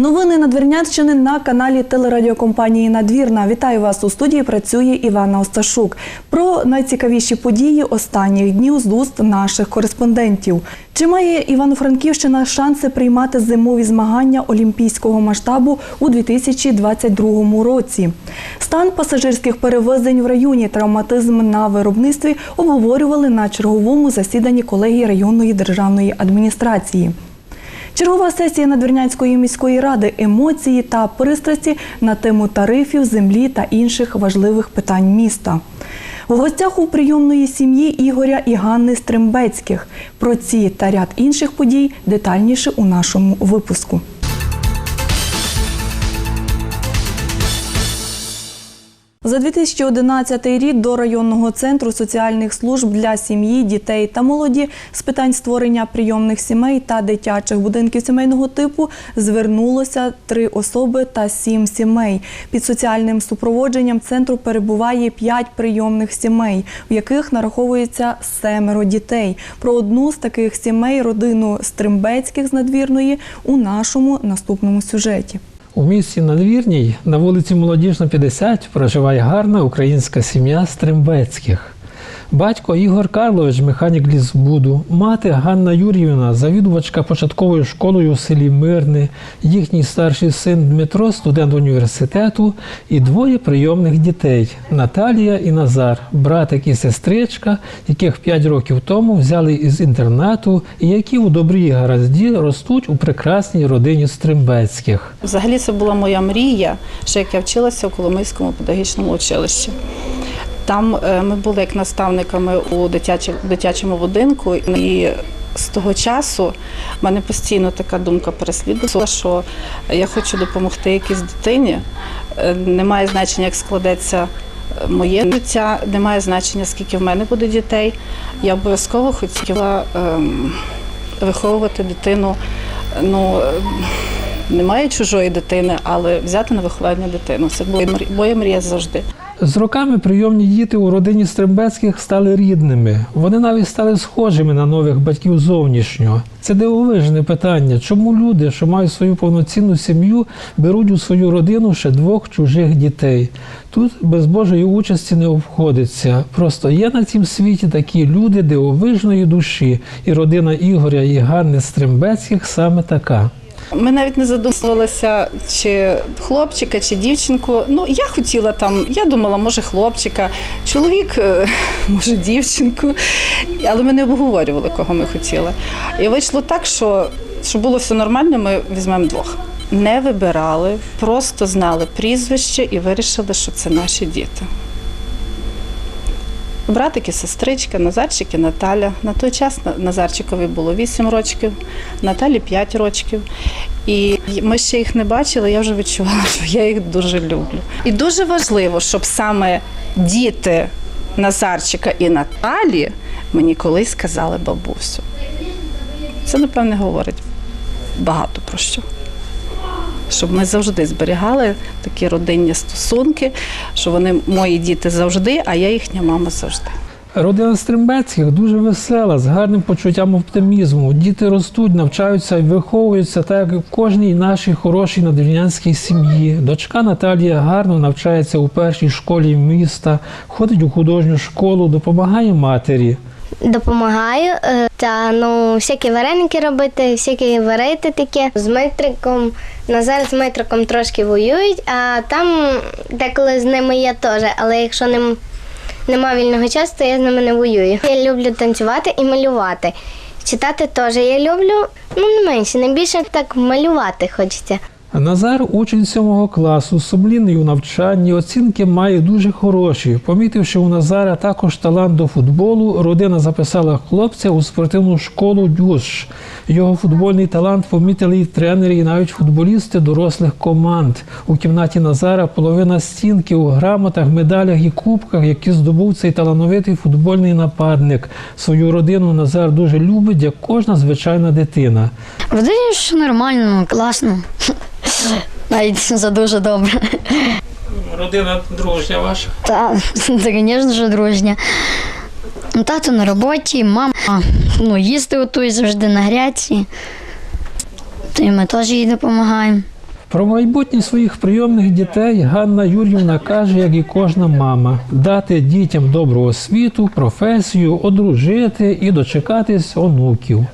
Новини Надвірнянщини на каналі телерадіокомпанії Надвірна. Вітаю вас у студії. Працює Івана Осташук. Про найцікавіші події останніх днів з уст наших кореспондентів. Чи має Івано-Франківщина шанси приймати зимові змагання олімпійського масштабу у 2022 році? Стан пасажирських перевезень в районі, травматизм на виробництві обговорювали на черговому засіданні колегії районної державної адміністрації. Чергова сесія Надвірнянської міської ради емоції та пристрасті на тему тарифів, землі та інших важливих питань міста. В гостях у прийомної сім'ї Ігоря і Ганни Стримбецьких. Про ці та ряд інших подій детальніше у нашому випуску. За 2011 рік до районного центру соціальних служб для сім'ї, дітей та молоді з питань створення прийомних сімей та дитячих будинків сімейного типу звернулося три особи та сім сімей. Під соціальним супроводженням центру перебуває п'ять прийомних сімей, в яких нараховується семеро дітей. Про одну з таких сімей, родину Стримбецьких з надвірної, у нашому наступному сюжеті. У місті Надвірній на вулиці Молодіжна, 50 проживає гарна українська сім'я Стримбецьких. Батько Ігор Карлович, механік лісбуду, мати Ганна Юріївна, завідувачка початковою школою у селі Мирне, їхній старший син Дмитро, студент університету, і двоє прийомних дітей Наталія і Назар, братик і сестричка, яких 5 років тому взяли із інтернату і які у добрій гаразді ростуть у прекрасній родині Стримбецьких. Взагалі це була моя мрія, ще як я вчилася в Коломийському педагогічному училищі. Там е, ми були як наставниками у дитячому будинку, і з того часу в мене постійно така думка переслідувала, що я хочу допомогти якійсь дитині. Е, Немає значення, як складеться е, моє життя, немає значення, скільки в мене буде дітей. Я обов'язково хотіла ем, виховувати дитину. Ну, немає чужої дитини, але взяти на виховання дитину. Це була моя мрія завжди. З роками прийомні діти у родині Стримбецьких стали рідними. Вони навіть стали схожими на нових батьків зовнішнього. Це дивовижне питання, чому люди, що мають свою повноцінну сім'ю, беруть у свою родину ще двох чужих дітей. Тут без Божої участі не обходиться. Просто є на цім світі такі люди дивовижної душі, і родина Ігоря і Ганни Стримбецьких саме така. Ми навіть не задумувалися, чи хлопчика, чи дівчинку. Ну, я хотіла там, я думала, може хлопчика, чоловік, е, може дівчинку. Але ми не обговорювали, кого ми хотіли. І вийшло так, що, що було все нормально, ми візьмемо двох. Не вибирали, просто знали прізвище і вирішили, що це наші діти. Братик і сестричка, Назарчик і Наталя. На той час На- Назарчикові було 8 років, Наталі 5 років. І ми ще їх не бачили, я вже відчувала, що я їх дуже люблю. І дуже важливо, щоб саме діти Назарчика і Наталі мені колись сказали бабусю. Це, напевне, говорить багато про що. Щоб ми завжди зберігали такі родинні стосунки, що вони мої діти завжди, а я їхня мама завжди. Родина Стримбецьких дуже весела, з гарним почуттям оптимізму. Діти ростуть, навчаються і виховуються так, як в кожній нашій хорошій надвірнянській сім'ї. Дочка Наталія гарно навчається у першій школі міста, ходить у художню школу, допомагає матері. Допомагаю е, та ну всякі вареники робити, всякі варити таке з Дмитриком. Назар з Дмитриком трошки воюють, а там деколи з ними я теж. Але якщо нем, нема вільного часу, то я з ними не воюю. Я люблю танцювати і малювати. Читати теж я люблю, ну не менше, найбільше так малювати хочеться. Назар учень сьомого класу, сумлінний у навчанні, оцінки має дуже хороші. Помітивши у Назара також талант до футболу, родина записала хлопця у спортивну школу Дюш. Його футбольний талант помітили і тренери, і навіть футболісти дорослих команд. У кімнаті Назара половина стінки у грамотах, медалях і кубках, які здобув цей талановитий футбольний нападник. Свою родину Назар дуже любить, як кожна звичайна дитина. Вдаю, що нормально, класно. Навіть за дуже добре. Родина дружня ваша. Та, це, звісно ж, дружня. Тато на роботі, мама ну, їсти готує завжди на гряці. То і ми теж їй допомагаємо. Про майбутнє своїх прийомних дітей Ганна Юр'ївна каже, як і кожна мама, дати дітям добру освіту, професію, одружити і дочекатись онуків.